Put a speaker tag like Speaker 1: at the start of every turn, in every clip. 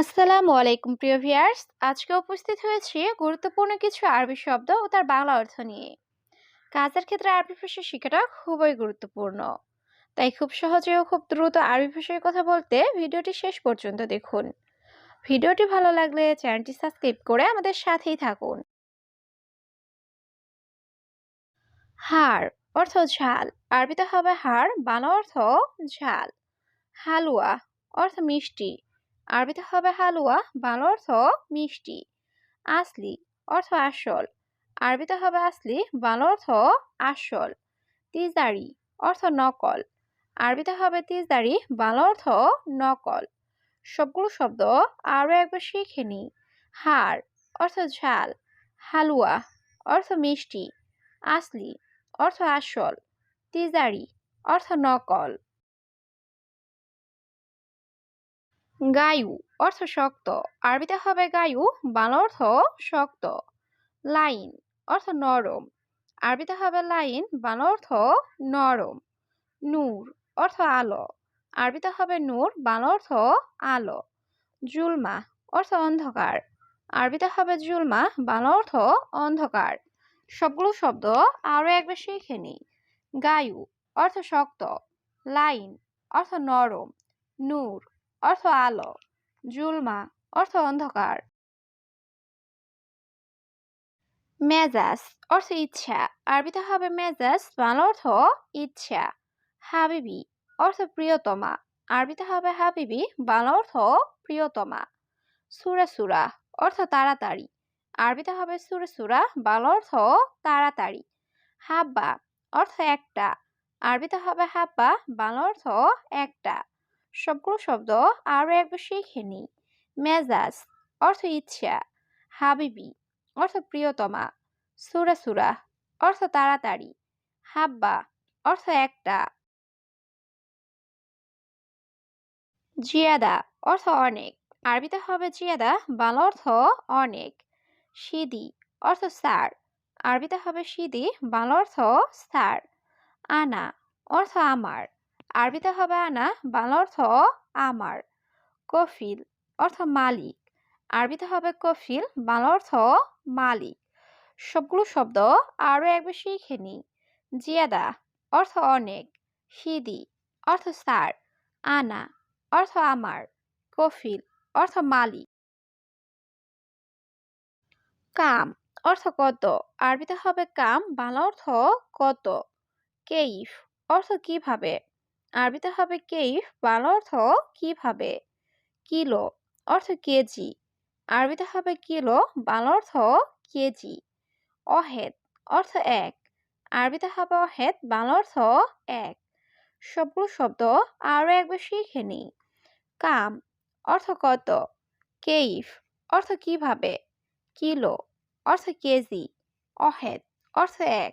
Speaker 1: আসসালামু আলাইকুম, প্রিয় ভিয়ার্স আজকে উপস্থিত হয়েছি গুরুত্বপূর্ণ কিছু আরবি শব্দ ও তার বাংলা অর্থ নিয়ে। কাজের ক্ষেত্রে আরবি ভাষা শেখাটা খুবই গুরুত্বপূর্ণ। তাই খুব সহজে ও খুব দ্রুত আরবি ভাষায় কথা বলতে ভিডিওটি শেষ পর্যন্ত দেখুন। ভিডিওটি ভালো লাগলে চ্যানেলটি সাবস্ক্রাইব করে আমাদের সাথেই থাকুন। হাড় অর্থ ঝাল। আরবিতে হবে হাড় বাংলা অর্থ ঝাল। হালুয়া অর্থ মিষ্টি। আরবিতে হবে হালুয়া, বাংলা অর্থ মিষ্টি। আসলি অর্থ আসল। আরবিতে হবে আসলি, বাংলা অর্থ আসল। তিজদারি অর্থ নকল। আরবিতে হবে তিজদারি বাংলা অর্থ নকল। সবগুলো শব্দ আরও একবার শিখে নিই। হাড় অর্থ ঝাল। হালুয়া অর্থ মিষ্টি। আসলি অর্থ আসল। তিজারি অর্থ নকল। গায়ু অর্থ শক্ত। আরবিতে হবে গায়ু, বাংলা অর্থ শক্ত। লাইন অর্থ নরম। আরবিতে হবে লাইন, বাংলা অর্থ নরম। নূর অর্থ আলো। আরবিতে হবে নূর, বাংলা অর্থ আলো। জুলমা অর্থ অন্ধকার। আরবিতে হবে জুলমা, বাংলা অর্থ অন্ধকার। সবগুলো শব্দ আরও একবার শিখে নিই। গায়ু অর্থ শক্ত। লাইন অর্থ নরম। নূর অর্থ আলো, জুলমা, অর্থ অন্ধকার। মেজাজ, অর্থ ইচ্ছা। আরবিতে হবে মেজাজ, বাংলা অর্থ ইচ্ছা। হাবিবি, অর্থ প্রিয়তমা। আরবিতে হবে হাবিবি, বাংলা অর্থ প্রিয়তমা। সুরা সুরা, অর্থ তাড়াতাড়ি। আরবিতে হবে সুরে সুরা, বাংলা অর্থ তাড়াতাড়ি। হাব্বা, অর্থ একটা। আরবিতে হবে হাব্বা, বাংলা অর্থ একটা। সবগুলো শব্দ আরও একবার শিখে নিই। মেজাজ, অর্থ ইচ্ছা, হাবিবি, অর্থ প্রিয়তমা, সুরা সুরা, অর্থ তাড়াতাড়ি, হাব্বা, অর্থ একটা। জিয়াদা, অর্থ অনেক, আরবিতে হবে জিয়াদা, বাংলা অর্থ অনেক। সিদি, অর্থ সার আরবিতে হবে সিদি, বাংলা অর্থ সার আনা, অর্থ আমার আরবিতে হবে আনা বাংলা অর্থ আমার, কফিল অর্থ মালিক, আরবিতে হবে কফিল, বাংলা অর্থ মালিক। সবগুলো শব্দ আরও একবার শিখে নিই। জিয়াদা অর্থ অনেক সিদি অর্থ স্যার, আনা অর্থ আমার, কফিল অর্থ মালিক। কাম অর্থ কত, আরবিতে হবে কাম, বাংলা অর্থ কত, কেইফ অর্থ কীভাবে? আরবিতে হবে কেইফ বাংলা অর্থ কীভাবে? কিলো অর্থ কেজি। আরবিতে হবে কিলো, বাংলা অর্থ কেজি। অহেদ অর্থ এক। আরবিতে হবে অহেদ, বাংলা অর্থ এক। সবগুলো শব্দ আরও একবার শিখে নিই কাম অর্থ কত? কেইফ অর্থ কীভাবে? কিলো অর্থ কেজি। অহেদ অর্থ এক।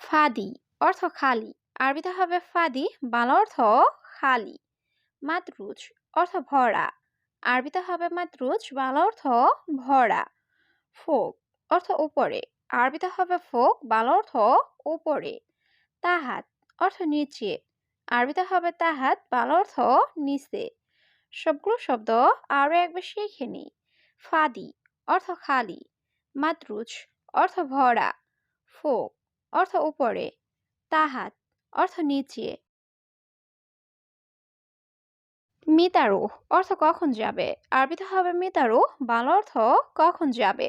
Speaker 1: ফাদি অর্থ খালি। আরবিতে হবে ফাদি, বাংলা অর্থ খালি। মাতরুজ অর্থ ভরা। আরবিতে হবে মাতরুজ বাংলা অর্থ ভরা। ফোক, অর্থ উপরে। আরবিতে হবে ফোক, বাংলা অর্থ উপরে। তাহাত, অর্থ নিচে। আরবিতে হবে তাহাত, বাংলা অর্থ নিচে। সবগুলো শব্দ আরও একবার শিখে নিই ফাদি, অর্থ খালি। মাতরুজ অর্থ ভরা। ফোক, অর্থ উপরে। তাহাত, অর্থ নিচে মিতারু অর্থ কখন যাবে? আরবিতে হবে মিতারু বাংলা অর্থ কখন যাবে?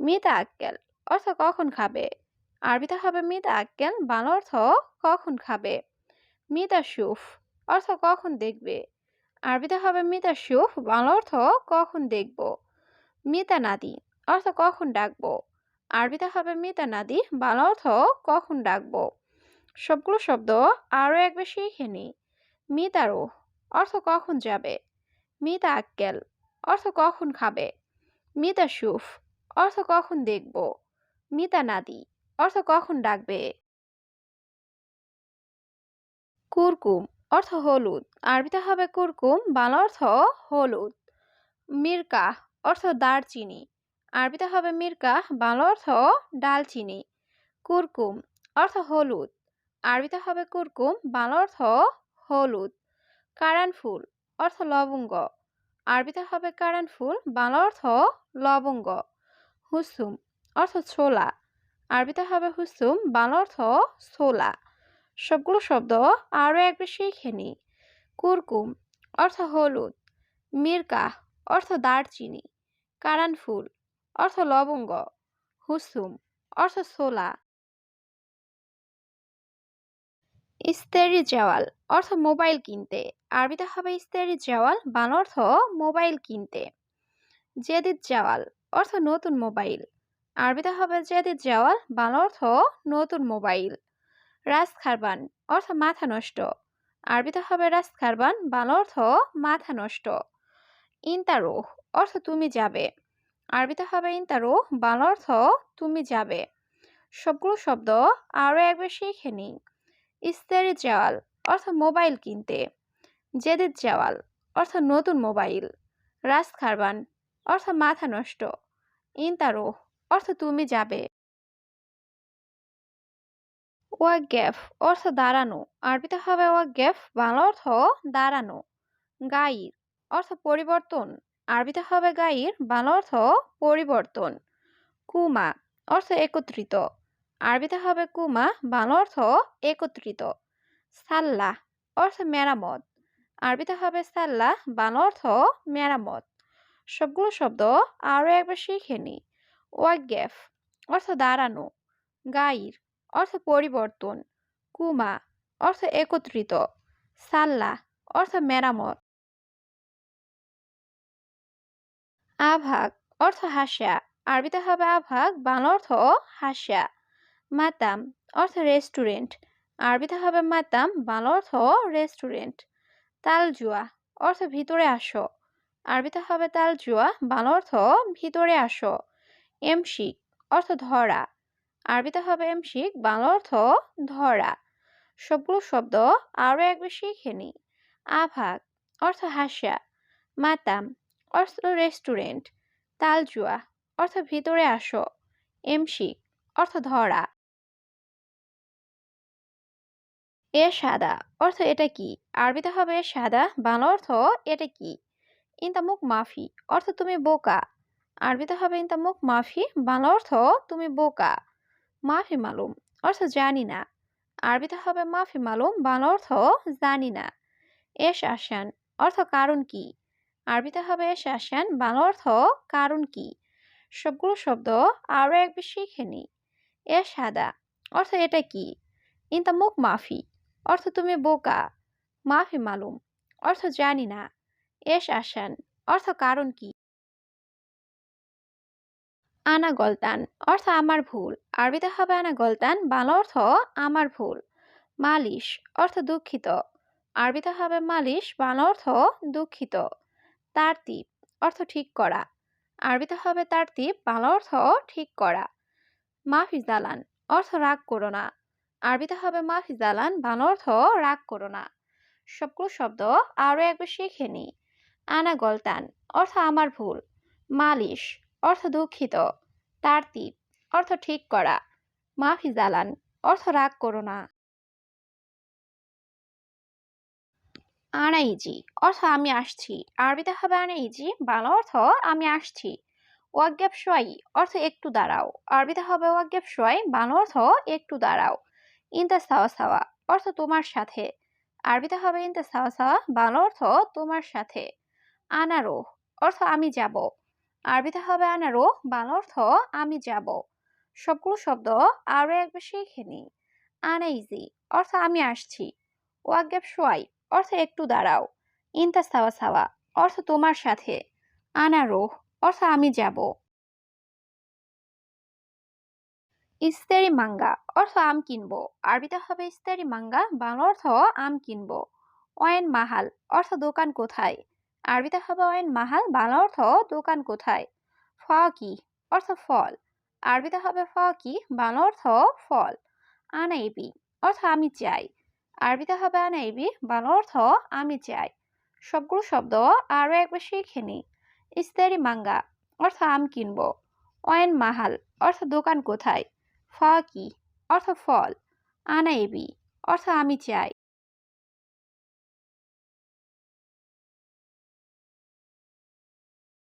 Speaker 1: মিতা আক্কেল, অর্থ কখন খাবে? আরবিতে হবে মিতা আক্কেল, বাংলা অর্থ কখন খাবে? মিতা সুফ, অর্থ কখন দেখবে? আরবিতে হবে মিতা সুফ, বাংলা অর্থ কখন দেখব? মিতা নাদি, অর্থ কখন ডাকবো? আরবিতে হবে মিতা নাদি, বাংলা অর্থ কখন ডাকবো? সবগুলো শব্দ আরও একবার শিখে নিই মিতারো অর্থ কখন যাবে? মিতা আক্কেল, অর্থ কখন খাবে? মিতা সুফ, অর্থ কখন দেখব? মিতা নাদি, অর্থ কখন ডাকবে? কুরকুম, অর্থ হলুদ, আরবিতে হবে কুরকুম, বাংলা অর্থ হলুদ। মির্কা, অর্থ দারচিনি, আরবিতে হবে মির্কা, বাংলা অর্থ ডালচিনি। কুরকুম, অর্থ হলুদ আরবিতে হবে কুরকুম, বাংলা অর্থ হলুদ কারানফুল অর্থ লবঙ্গ। আরবিতে হবে কারানফুল বাংলা অর্থ লবঙ্গ। হুসুম অর্থ ছোলা। আরবিতে হবে হুসুম বাংলা অর্থ ছোলা। সবগুলো শব্দ আরও একবার শিখে কুরকুম, অর্থ হলুদ। মিরকা অর্থ দারচিনি। কারানফুল অর্থ লবঙ্গ। হুসুম অর্থ ছোলা। ইস্তেরি জওয়াল, অর্থ মোবাইল কিনতে। আরবিতে হবে ইস্তেরি জওয়াল বান অর্থ মোবাইল কিনতে। জেদিদ জওয়াল, অর্থ নতুন মোবাইল। আরবিতে হবে জেদিদ জওয়াল বান অর্থ নতুন মোবাইল। রাজ খারবান, অর্থ মাথা নষ্ট। আরবিতে হবে রাজ খারবান, বাংলা অর্থ মাথা নষ্ট। ইন্তারোহ, অর্থ তুমি যাবে। আরবিতে হবে ইন্তারোহ, বাংলা অর্থ তুমি যাবে। সবগুলো শব্দ আরও একবার শিখে নিই। ইস্তেরি জওয়াল অর্থ মোবাইল কিনতে। জেদিদ জওয়াল অর্থ নতুন মোবাইল। রাস খারবান অর্থ মাথা নষ্ট। ইন্তারো অর্থ তুমি যাবে। ওয়া গ্যাফ অর্থ দাঁড়ানো। আরবিতে হবে ওয়া গ্যাফ, বাংলা অর্থ দাঁড়ানো। গাইর অর্থ পরিবর্তন। আরবিতে হবে গাইর, বাংলা অর্থ পরিবর্তন। কুমা অর্থ একত্রিত। আরবিতে হবে কুমা, বাংলা অর্থ একত্রিত। সাল্লাহ অর্থ মেরামত। আরবিতে হবে সাল্লা বাংলা অর্থ মেরামত। সবগুলো শব্দ আরও একবার শিখে নি ওয়াগেফ অর্থ দাঁড়ানো। গাইর অর্থ পরিবর্তন। কুমা অর্থ একত্রিত। সাল্লাহ অর্থ মেরামত। আভাগ অর্থ হাসা আরবিতে হবে আভাগ, বাংলা অর্থ হাসা মাতাম অর্থ রেস্টুরেন্ট। আরবিতে হবে মাতাম, বাংলা অর্থ রেস্টুরেন্ট। তালজুয়া, অর্থ ভিতরে আসো। আরবিতে হবে তালজুয়া, বাংলা অর্থ ভিতরে আসো। এমশিক, অর্থ ধরা। আরবিতে হবে এমশিক, বাংলা অর্থ ধরা। সবগুলো শব্দ আরও একবার শিখে নি আভাগ, অর্থ হাসা। মাতাম, অর্থ রেস্টুরেন্ট। তালজুয়া, অর্থ ভিতরে আসো। এমশিক, অর্থ ধরা। এ সাদা অর্থ এটা কি? আরবিতে হবে সাদা, বাংলা অর্থ এটা কি? ইন্তামুক মাফি অর্থ তুমি বোকা। আরবিতে হবে ইন্তামুক মাফি, বাংলা অর্থ তুমি বোকা। মাফি মালুম অর্থ জানি না। আরবিতে হবে মাফি মালুম, বাংলা অর্থ জানি না। এস আসান অর্থ কারণ কি? আরবিতে হবে এস আসান বাংলা অর্থ কারণ কি? সবগুলো শব্দ আরও এক বেশি শিখে এ সাদা অর্থ এটা কি? ইন্তামুক মাফি অর্থ তুমি বোকা, মাফি মালুম, অর্থ জানি না, এস আসান, অর্থ কারণ কি? আনা গলতান, অর্থ আমার ভুল, আরবিতে হবে আনা গলতান, বাংলা অর্থ আমার ভুল, মালিশ, অর্থ দুঃখিত, আরবিতে হবে মালিশ, বাংলা অর্থ দুঃখিত তারতিব অর্থ ঠিক করা, আরবিতে হবে তারতিব বাংলা অর্থ ঠিক করা মাফিজালান অর্থ রাগ করো না আরবিতে হবে মাফিজালান বাংলা অর্থ রাগ করো না। সবগুলো শব্দ আরও একবার শিখে নি আনা গলতান অর্থ আমার ভুল। মালিশ, অর্থ দুঃখিত। তারতিব, অর্থ ঠিক করা। মাফি জালান অর্থ রাগ করো না। আনাইজি, অর্থ আমি আসছি। আরবিতে হবে আনাইজি, বাংলা অর্থ আমি আসছি। ওয়াগ্যাপ সোয়াই, অর্থ একটু দাঁড়াও। আরবিতে হবে ওয়াগ্যাপ সোয়াই, বাংলা অর্থ একটু দাঁড়াও। ইন্তা সাওয়া সাওয়া অর্থ তোমার সাথে আরবিতে হবে ইন্তা সাওয়া সাওয়া বাংলা অর্থ তোমার সাথে আনারো অর্থ আমি যাব আরবিতে হবে আনারো বাংলা অর্থ আমি যাব সবগুলো শব্দ আরও একবার শিখে নিই আনাইজি অর্থ আমি আসছি ওয়াগ্যাপ সোয়াই অর্থ একটু দাঁড়াও ইন্তা সাওয়া সাওয়া অর্থ তোমার সাথে আনারো অর্থ আমি যাব ইস্তেরি মাঙ্গা, অর্থ আম কিনবো। আরবিতে হবে ইস্তেরি মাঙ্গা, বাংলা অর্থ আম কিনবো। অয়েন মাহাল, অর্থ দোকান কোথায়? আরবিতে হবে অয়েন মাহাল, বাংলা অর্থ দোকান কোথায়? ফ কি অর্থ ফল। আরবিতে হবে ফ কি বাংলা অর্থ ফল। আনাইবি, অর্থ আমি চাই। আরবিতে হবে আনাইবি, বাংলা অর্থ আমি চাই। সবগুলো শব্দ আরও একবার শিখে নি ইস্তেরি মাঙ্গা, অর্থ আম কিনবো। অয়েন মাহাল, অর্থ দোকান কোথায়? ফকি অর্থ ফল আনাইবি অর্থ আমি চাই।